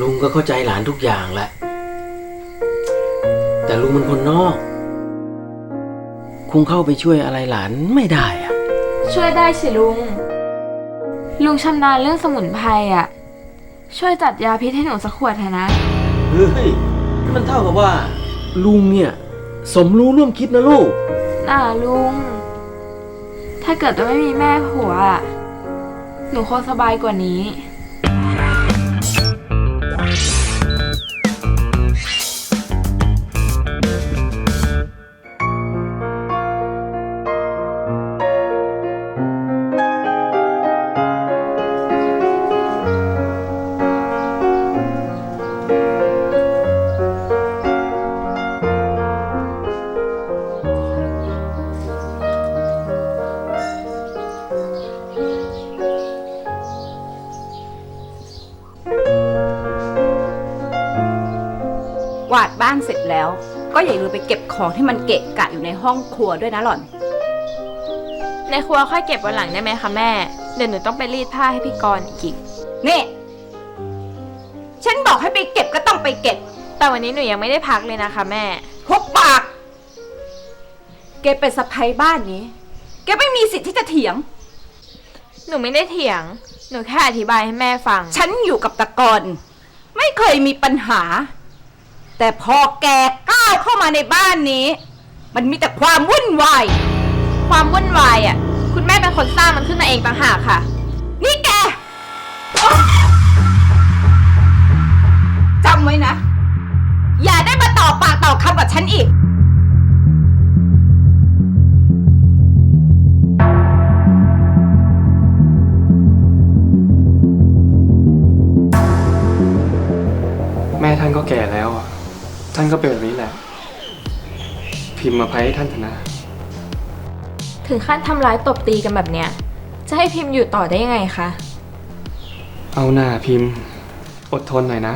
ลุงก็เข้าใจหลานทุกอย่างแหละ แต่ลุงมันคนนอก คงเข้าไปช่วยอะไรหลานไม่ได้อะช่วยได้สิลุง ลุงชำนาญเรื่องสมุนไพรอะ ช่วยจัดยาพิษให้หนูสักขวดเถอะนะ เฮ้ยมันเท่ากับว่า ลุงเนี่ย สมรู้ร่วมคิดนะลูก น่าลุง ถ้าเกิดว่าไม่มีแม่ผัวอะหนูคงสบายกว่านี้ วาดบ้านเสร็จแล้ว ก็อย่าลืมไปเก็บของที่มันเกะกะอยู่ในห้องครัวด้วยนะหล่อน ในครัวค่อยเก็บวันหลังได้ไหมคะแม่ เดี๋ยวหนูต้องไปรีดผ้าให้พี่กรณ์อีก นี่ ฉันบอกให้ไปเก็บก็ต้องไปเก็บแต่วันนี้หนูยังไม่ได้พักเลยนะคะแม่หุบปาก แกเป็นสะพ้ยบ้านนี้ แกไม่มีสิทธิ์ที่จะเถียง หนูไม่ได้เถียง หนูแค่อธิบายให้แม่ฟัง ฉันอยู่กับตะกอน ไม่เคยมีปัญหา แต่พอแกก้าวเข้ามาในบ้านนี้ มันมีแต่ความวุ่นวาย ความวุ่นวายอะ คุณแม่เป็นคนสร้างมันขึ้นมาเองต่างหากค่ะ นี่แกจำไว้นะ อย่าได้มาต่อปากต่อคำกับฉันอีก ท่านก็เป็นแบบนี้แหละ พิมพ์มาภัยให้ท่านเถอะนะ ถึงขั้นทำร้ายตบตีกันแบบเนี้ย จะให้พิมพ์อยู่ต่อได้ยังไงคะ เอาหน้าพิมพ์ อดทนหน่อยนะ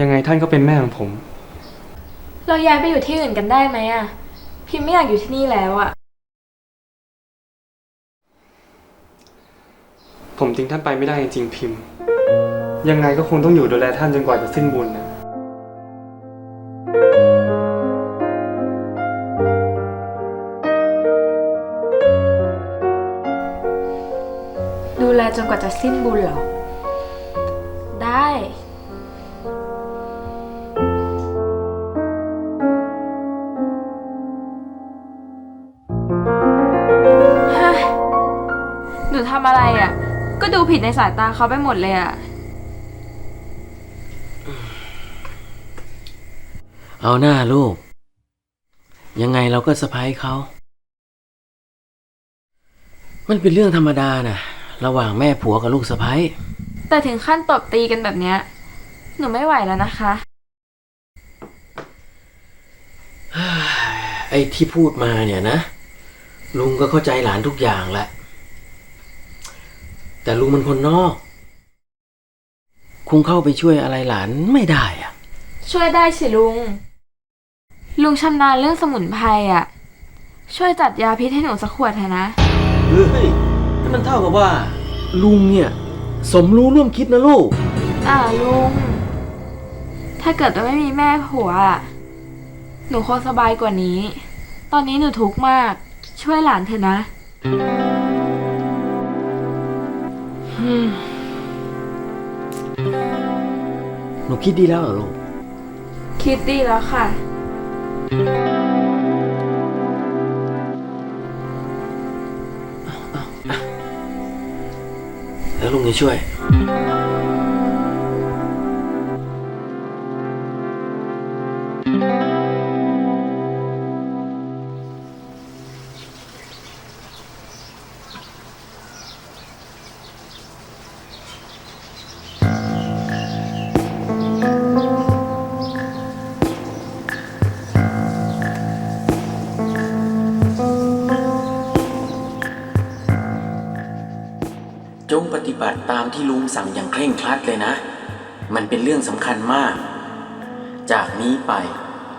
ยังไงท่านก็เป็นแม่ของผม เราย้ายไปอยู่ที่อื่นกันได้ไหมอะพิมพ์ไม่อยากอยู่ที่นี่แล้วอะผมทิ้งท่านไปไม่ได้จริงๆพิมพ์ ยังไงก็คงต้องอยู่ดูแลท่านจนกว่าจะสิ้นบุญนะ จนกว่าจะสิ้นบุญเหรอ ได้ ฮะ หนูทำอะไรอะ ก็ดูผิดในสายตาเขาไปหมดเลยอะ เอาหน้าลูก ยังไงเราก็สะพ้ายเขา มันเป็นเรื่องธรรมดานะ ระหว่างแม่ผัวกับลูกสะพ้ายแต่ถึงขั้นตบตีกันแบบเนี้ย หนูไม่ไหวแล้วนะคะ ไอ้ที่พูดมาเนี่ยนะ ลุงก็เข้าใจหลานทุกอย่างแหละ แต่ลุงมันคนนอก คงเข้าไปช่วยอะไรหลานไม่ได้อะช่วยได้สิลุง ลุงชำนาญเรื่องสมุนไพรอะ ช่วยจัดยาพิษให้หนูสักขวดเถอะนะ เฮ้ย มันเท่ากับว่า ลุงเนี่ย สมรู้ร่วมคิดนะลูก อ่าลุง ถ้าเกิดว่าไม่มีแม่ผัวอะหนูคงสบายกว่านี้ ตอนนี้หนูทุกข์มาก ช่วยหลานเถอะนะหนูคิดดีแล้วเหรอลูก คิดดีแล้วค่ะ แล้วลุงจะช่วย จงปฏิบัติตามที่ลุงสั่งอย่างเคร่งครัดเลยนะ มันเป็นเรื่องสำคัญมาก จากนี้ไป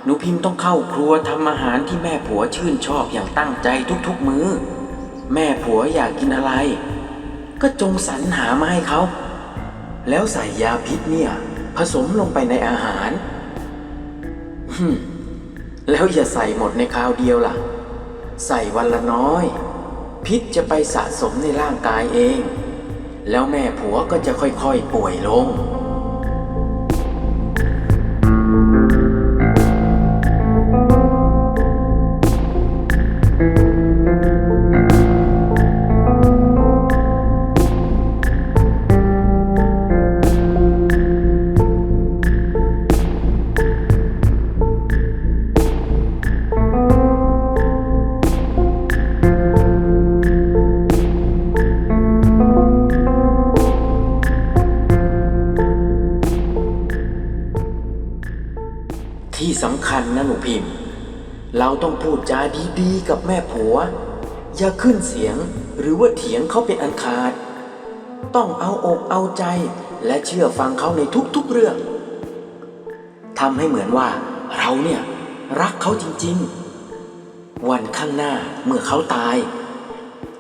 หนูพิมพ์ต้องเข้าครัวทำอาหารที่แม่ผัวชื่นชอบอย่างตั้งใจทุกๆมือ้อ แม่ผัวอยากกินอะไร ก็จงสรรหามาให้เขา แล้วใส่ยาพิษเนี่ย ผสมลงไปในอาหารหึแล้วอย่าใส่หมดในคราวเดียวล่ะ ใส่วันละน้อยพิษจะไปสะสมในร่างกายเอง แล้วแม่ผัวก็จะค่อยๆป่วยลง สำคัญนะหนูพิมพ์ เราต้องพูดจาดีๆ กับแม่ผัว อย่าขึ้นเสียงหรือว่าเถียงเขาเป็นอันขาด ต้องเอาอกเอาใจและเชื่อฟังเขาในทุกๆเรื่องทำให้เหมือนว่าเราเนี่ยรักเขาจริงๆ วันข้างหน้าเมื่อเขาตาย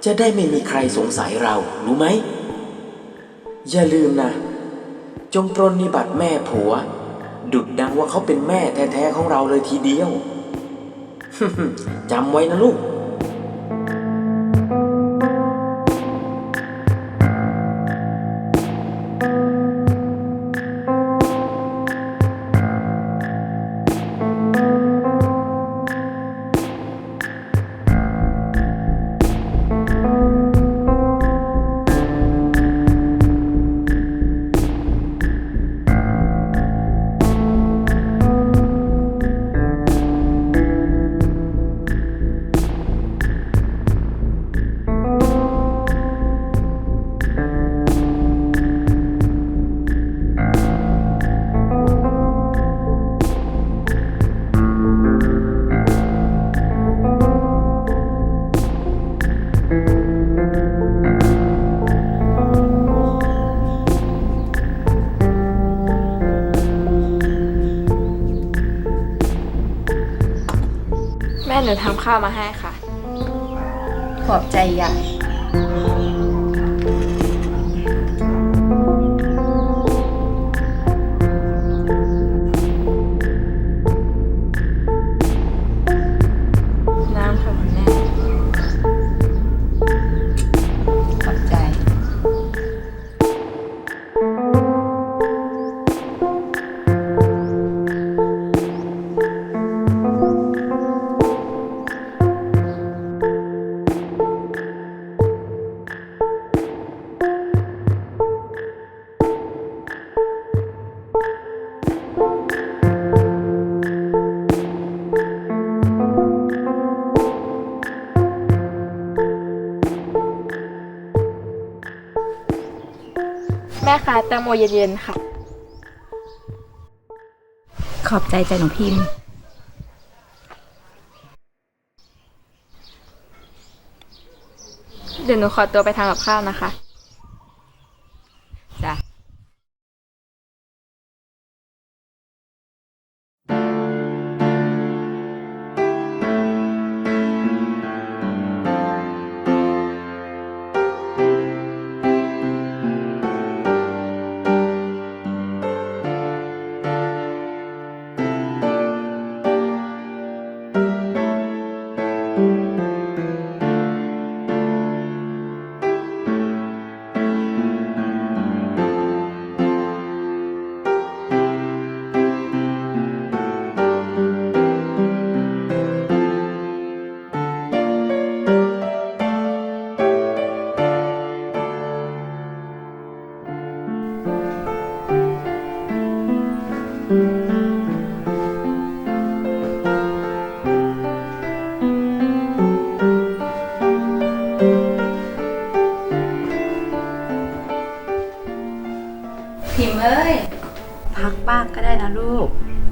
จะได้ไม่มีใครสงสัยเรารู้ไหม อย่าลืมนะ จงปรนนิบัติแม่ผัว ดุดดังว่าเขาเป็นแม่แท้ๆของเราเลยทีเดียวจำไว้นะลูก ข้าวมาให้ค่ะ ขอบใจใหญ่ เย็นๆค่ะ ขอบใจใจหนูพิมพ์ เดี๋ยวหนูขอตัวไปทำกับข้าวนะคะจ้ะ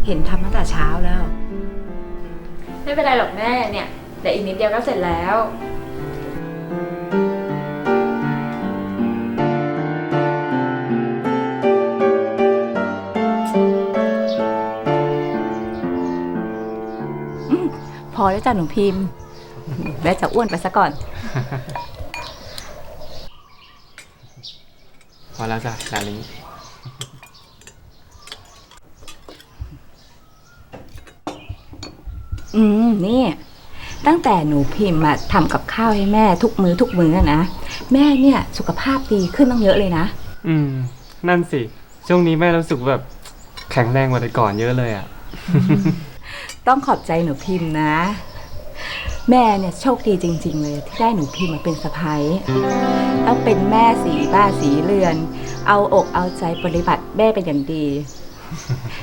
เห็นทำตั้งแต่เช้าแล้ว ไม่เป็นไรหรอกแม่เนี่ยเดี๋ยวอีกนิดเดียวก็เสร็จแล้ว พอแล้วจ้ะหนูพิมพ์แม่จะอ้วนไปซะก่อน พอแล้วจ้ะดาลิง อืมนี่ ตั้งแต่หนูพิมพ์มาทำกับข้าวให้แม่ทุกมือทุกมื้ออะนะ แม่เนี่ยสุขภาพดีขึ้นต้องเยอะเลยนะ อืม นั่นสิ ช่วงนี้แม่รู้สึกแบบแข็งแรงกว่าแต่ก่อนเยอะเลยอะต้องขอบใจหนูพิมพ์นะ แม่เนี่ยโชคดีจริง ๆ เลยที่ได้หนูพิมพ์มาเป็นสะพ้ายแล้วเป็นแม่สีบ้าสีเรือน เอาอกเอาใจปฏิบัติแม่เป็นอย่างดี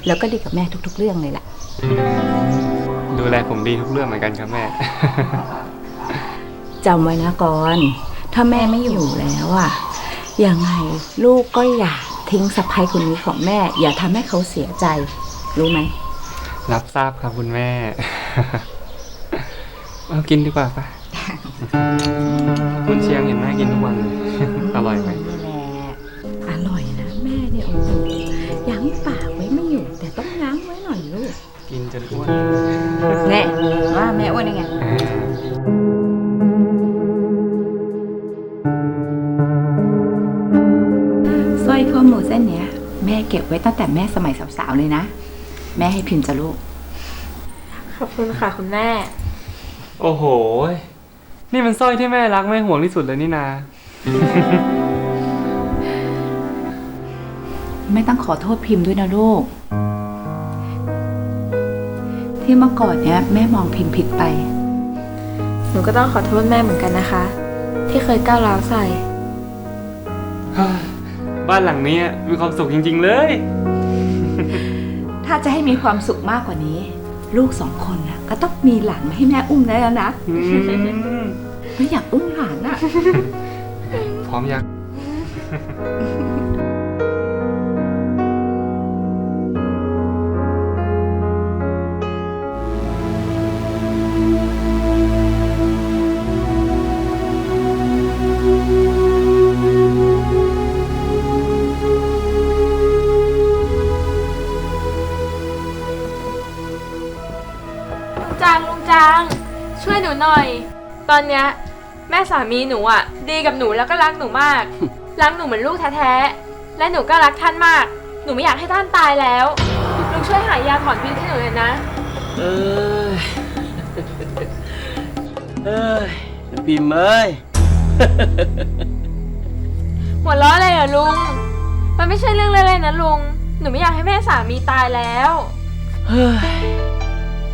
แล้วก็ดีกับแม่ทุก ๆ เรื่องเลยล่ะ ดูแลผมดีทุกเรื่องเหมือนกันครับแม่ จำไว้นะกอนถ้าแม่ไม่อยู่แล้วอะยังไงลูกก็อย่าทิ้งสะพ้ายคนนี้ของแม่ อย่าทำให้เขาเสียใจ รู้ไหม รับทราบครับคุณแม่ เอากินดีกว่าปะคุณเชียงเห็นแม่กินทุกวันเลย อร่อยไหมนี่แหละอร่อยนะ แม่เนี่ยโอ้โหยั้งปากไว้ไม่ กกินจนอ้วนแน่ว่าแม่อ้วนยังไงอ่าสร้อยข้อมือเส้นเนี้ย แม่เก็บไว้ตั้งแต่แม่สมัยสาวๆเลยนะ แม่ให้พิมพ์จะลูก ขอบคุณค่ะคุณแม่ โอ้โห นี่มันสร้อยที่แม่รักแม่ห่วงที่สุดเลยนี่นา ไม่ต้องขอโทษพิมพ์ด้วยนะลูก ที่เมื่อก่อนเนี้ยแม่มองพิมพ์ผิดไป หนูก็ต้องขอโทษแม่เหมือนกันนะคะ ที่เคยก้าวร้าวใส่ บ้านหลังนี้มีความสุขจริง ๆ เลย ถ้าจะให้มีความสุขมากกว่านี้ ลูกสองคนนะก็ต้องมีหลานมาให้แม่อุ้มได้แล้วนะอืมไม่อยากอุ้มหลานอะพร้อมยัง ตอนเนี้ยแม่สามีหนูอะ ดีกับหนูแล้วก็รักหนูมาก รักหนูเหมือนลูกแท้ๆ และหนูก็รักท่านมาก หนูไม่อยากให้ท่านตายแล้ว ลุงช่วยหายาถอนพิษให้หนูหน่อยนะ เอ้ยเอ้ยพิมพ์เอ้ย หัวเราะอะไรเหรอลุง มันไม่ใช่เรื่องเล่นๆนะลุง หนูไม่อยากให้แม่สามีตายแล้ว เฮ้ย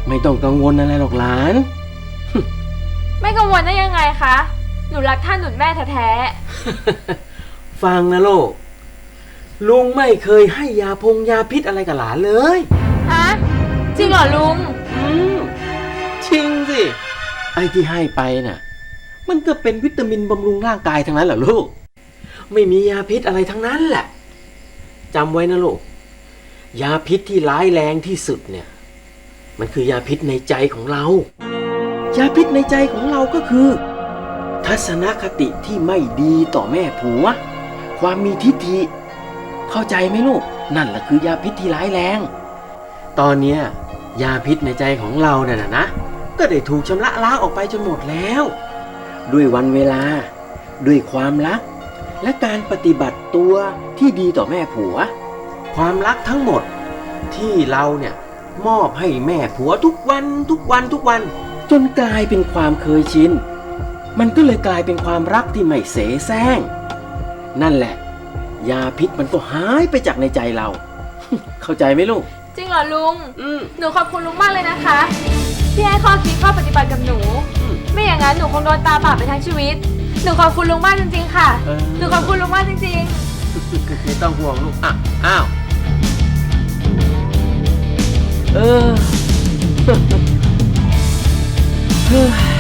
ไม่ต้องกังวลอะไรหรอกหลาน ไม่กังวลได้ยังไงคะ หนูรักท่านหนุนแม่แท้ฟังนะลูก ลุงไม่เคยให้ยาพงยาพิษอะไรกับหลานเลย ๆฮะจริงเหรอลุง อืมจริงสิ ไอ้ที่ให้ไปน่ะ มันก็เป็นวิตามินบำรุงร่างกายทั้งนั้นแหละลูก ไม่มียาพิษอะไรทั้งนั้นแหละจำไว้นะลูก ยาพิษที่ร้ายแรงที่สุดเนี่ย มันคือยาพิษในใจของเรา ยาพิษในใจของเราก็คือ ทัศนคติที่ไม่ดีต่อแม่ผัว ความมีทิฏฐิเข้าใจไหมลูก นั่นแหละคือยาพิษที่ร้ายแรง ตอนเนี้ยยาพิษในใจของเราเนี่ยนะนะ ก็ได้ถูกชำระล้างออกไปจนหมดแล้ว ด้วยวันเวลา ด้วยความรัก และการปฏิบัติตัวที่ดีต่อแม่ผัว ความรักทั้งหมดที่เราเนี่ยมอบให้แม่ผัวทุกวันทุกวันทุกวัน จนกลายเป็นความเคยชิน มันก็เลยกลายเป็นความรักที่ไม่เสแสร้ง นั่นแหละ ยาพิษมันก็หายไปจากในใจเรา เข้าใจไหมลูก จริงเหรอลุง อืม หนูขอบคุณลุงมากเลยนะคะ ที่ให้ข้อคิดข้อปฏิบัติกับหนู อืมไม่อย่างนั้นหนูคงโดนตาบาปไปทั้งชีวิต หนูขอบคุณลุงมากจริงๆ ค่ะ เออ หนูขอบคุณลุงมากจริงไม่ต้องห่วงลูก อะ อ้าว เออ เฮ้ย